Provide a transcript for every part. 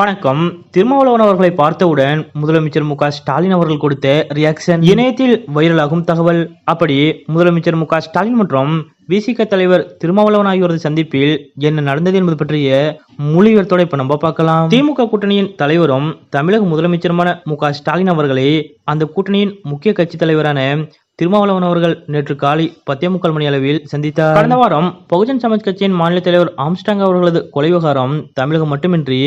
வணக்கம். திருமாவளவன் அவர்களை பார்த்தவுடன் முதலமைச்சர் மு ஸ்டாலின் அவர்கள் கொடுத்த ரியாக்ஷன் இணையத்தில் வைரலாகும் தகவல். அப்படி முதலமைச்சர் மு ஸ்டாலின் மற்றும் விசிக தலைவர் திருமாவளவன் ஆகியோரது சந்திப்பில் என்ன நடந்தது என்பது பற்றிய மொழிபெயர்த்தோட இப்ப நம்ம பார்க்கலாம். திமுக கூட்டணியின் தலைவரும் தமிழக முதலமைச்சருமான மு ஸ்டாலின் அவர்களை அந்த கூட்டணியின் முக்கிய கட்சி தலைவரான திருமாவளவன் அவர்கள் நேற்று காலை பத்தே முக்கால் மணி அளவில் சந்தித்தார். கடந்த வாரம் பகுஜன் சமாஜ் கட்சியின் மாநில தலைவர் ஆம்ஸ்டாங் அவர்களது கொலை விவகாரம் தமிழகம் மட்டுமின்றி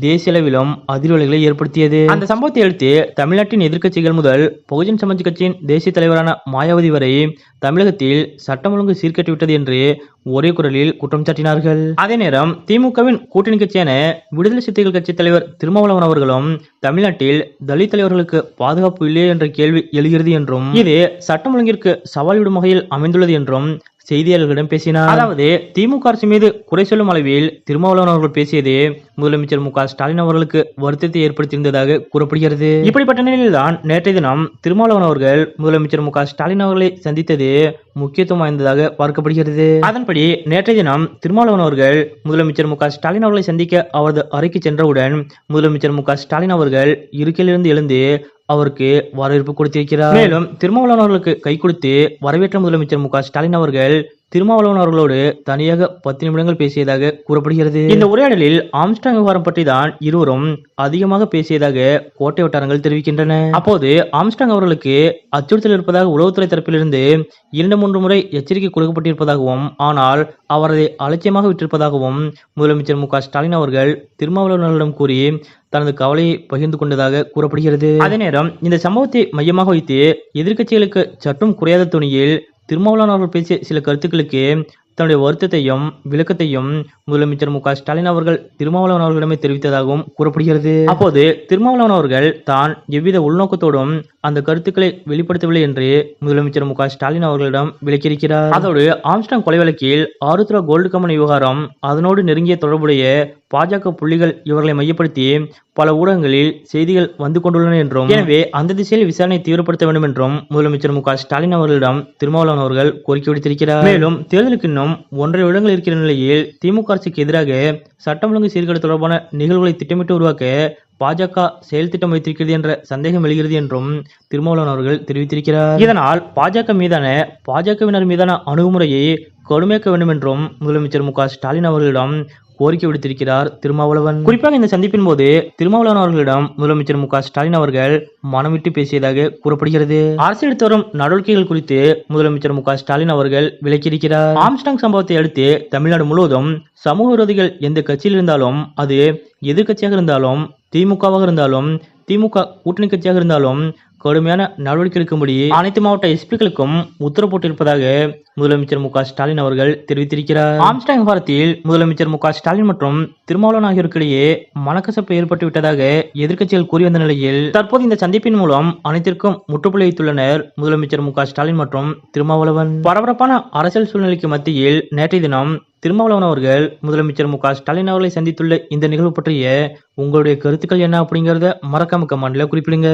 தேசிய அளவிலும் அதிர்வலைகளை ஏற்படுத்தியது. அந்த சம்பவத்தை அடுத்து தமிழ்நாட்டின் எதிர்க்கட்சிகள் முதல் பகுஜன் சமாஜ் கட்சியின் தேசிய தலைவரான மாயாவதி வரை தமிழகத்தில் சட்டம் ஒழுங்கு சீர்கட்டிவிட்டது என்று ஒரே குரலில் குற்றம் சாட்டினார்கள். அதே நேரம் திமுகவின் கூட்டணி கட்சியான விடுதலை சிறுத்தைகள் கட்சி தலைவர் திருமாவளவன் அவர்களும் தமிழ்நாட்டில் தலித் தலைவர்களுக்கு பாதுகாப்பு இல்லை என்ற கேள்வி எழுகிறது என்றும் இது சட்டம் ஒழுங்கிற்கு சவால் விடும் வகையில் அமைந்துள்ளது என்றும் செய்தியாளர்களிடம் பேசினார். அதாவது திமுக அரசு மீது குறை சொல்லும் அளவில் திருமாவளவன் அவர்கள் பேசியது முதலமைச்சர் மு ஸ்டாலின் அவர்களுக்கு வருத்தத்தை ஏற்படுத்தியிருந்ததாக கூறப்படுகிறது. இப்படிப்பட்ட நிலையில்தான் நேற்றைய தினம் திருமாவளவன் அவர்கள் முதலமைச்சர் மு ஸ்டாலின் அவர்களை சந்தித்தது முக்கியத்துவம் வாய்ந்ததாக பார்க்கப்படுகிறது. அதன்படி நேற்றைய தினம் திருமாவளவன் அவர்கள் முதலமைச்சர் மு ஸ்டாலின் அவர்களை சந்திக்க அவரது அறைக்கு சென்றவுடன் முதலமைச்சர் மு ஸ்டாலின் அவர்கள் இருக்கையிலிருந்து எழுந்து அவருக்கு வரவேற்பு கொடுத்திருக்கிறார். மேலும் திருமாவளவன் அவர்களுக்கு கை கொடுத்து வரவேற்ற முதலமைச்சர் மு க ஸ்டாலின் அவர்கள் திருமாவளவன் அவர்களோடு தனியாக பத்து நிமிடங்கள் பேசியதாக கூறப்படுகிறது. இந்த உரையாடலில் ஆம்ஸ்டாங் விவகாரம் பற்றி தான் இருவரும் அதிகமாக பேசியதாக கோட்டை வட்டாரங்கள் தெரிவிக்கின்றன. அப்போது ஆம்ஸ்டாங் அவர்களுக்கு அச்சுறுத்தல் இருப்பதாக உளவுத்துறை தரப்பிலிருந்து இரண்டு மூன்று முறை எச்சரிக்கை கொடுக்கப்பட்டிருப்பதாகவும் ஆனால் அவர் அதை அலட்சியமாக விட்டிருப்பதாகவும் முதலமைச்சர் மு க ஸ்டாலின் அவர்கள் திருமாவளவனிடம் கூறி தனது கவலையை பகிர்ந்து கொண்டதாக கூறப்படுகிறது. அதே நேரம் இந்த சம்பவத்தை மையமாக வைத்து எதிர்க்கட்சிகளுக்கு சற்றும் குறையாத துணியில் திருமாவளவன் அவர்கள் பேசிய சில கருத்துக்களுக்கு தன்னுடைய வருத்தத்தையும் விளக்கத்தையும் முதலமைச்சர் மு ஸ்டாலின் அவர்கள் திருமாவளவன் அவர்களிடமே தெரிவித்ததாகவும் கூறப்படுகிறது. அப்போது திருமாவளவன் அவர்கள் தான் எவ்வித உள்நோக்கத்தோடும் அந்த கருத்துக்களை வெளிப்படுத்தவில்லை என்று முதலமைச்சர் மு ஸ்டாலின் அவர்களிடம் விளக்கியிருக்கிறார். அதோடு ஆம்ஸ்டாங் கொலை வழக்கில் ஆருத்ரா கோல்டு கம்பெனி விவகாரம் அதனோடு நெருங்கிய தொடர்புடைய பாஜக புள்ளிகள் இவர்களை மையப்படுத்தி பல ஊடகங்களில் செய்திகள் வந்து கொண்டுள்ளன என்றும் எனவே அந்த திசையில் விசாரணை தீவிரப்படுத்த வேண்டும் என்றும் முதலமைச்சர் மு க ஸ்டாலின் அவர்களிடம் திருமாவளவன் அவர்கள் கோரிக்கை விடுத்திருக்கிறார். மேலும் தேர்தலுக்கு இன்னும் ஒன்றரை வருடங்கள் இருக்கிற நிலையில் திமுக அரசுக்கு எதிராக சட்டம் ஒழுங்கு சீர்கேடு தொடர்பான நிகழ்வுகளை திட்டமிட்டு உருவாக்க பாஜக செயல் திட்டம் வைத்திருக்கிறது என்ற சந்தேகம் எழுகிறது என்றும் திருமாவளவன் அவர்கள் தெரிவித்திருக்கிறார். இதனால் பாஜக மீதான பாஜகவினர் மீதான அணுகுமுறையை கடுமையாக்க வேண்டும் என்றும் முதலமைச்சர் மு க ஸ்டாலின் அவர்களிடம் கோரிக்கை விடுத்திருக்கிறார் திருமாவளவன். குறிப்பாக இந்த சந்திப்பின் போது திருமாவளவன் அவர்களிடம் முதலமைச்சர் மு ஸ்டாலின் அவர்கள் மனம் விட்டு பேசியதாக கூறப்படுகிறது. அரசு எடுத்து வரும் நடவடிக்கைகள் குறித்து முதலமைச்சர் மு ஸ்டாலின் அவர்கள் விளக்கியிருக்கிறார். ஆம்ஸ்டாங் சம்பவத்தை அடுத்து தமிழ்நாடு முழுவதும் சமூக விரோதிகள் எந்த கட்சியில் இருந்தாலும் அது எதிர்க்கட்சியாக இருந்தாலும் திமுகவாக இருந்தாலும் திமுக கூட்டணி கட்சியாக இருந்தாலும் கடுமையான நடவடிக்கை எடுக்கும்படி அனைத்து மாவட்ட எஸ்பிக்களுக்கும் உத்தரவு போட்டிருப்பதாக முதலமைச்சர் மு ஸ்டாலின் அவர்கள் தெரிவித்திருக்கிறார். ஆம்ஸ்டாங் வாரத்தில் முதலமைச்சர் மு ஸ்டாலின் மற்றும் திருமாவளவன் ஆகியோருக்கிடையே மனக்கசப்பு ஏற்பட்டு விட்டதாக எதிர்க்கட்சிகள் கூறி வந்த நிலையில் தற்போது இந்த சந்திப்பின் மூலம் அனைத்திற்கும் முற்றுப்புள்ளி வைத்துள்ளனர் முதலமைச்சர் மு ஸ்டாலின் மற்றும் திருமாவளவன். பரபரப்பான அரசியல் சூழ்நிலைக்கு மத்தியில் நேற்றைய தினம் திருமாவளவன் அவர்கள் முதலமைச்சர் மு ஸ்டாலின் அவர்களை சந்தித்துள்ள இந்த நிகழ்வு பற்றிய உங்களுடைய கருத்துக்கள் என்ன அப்படிங்கறத மறக்காம கமெண்ட்ல குறிப்பிடுங்க.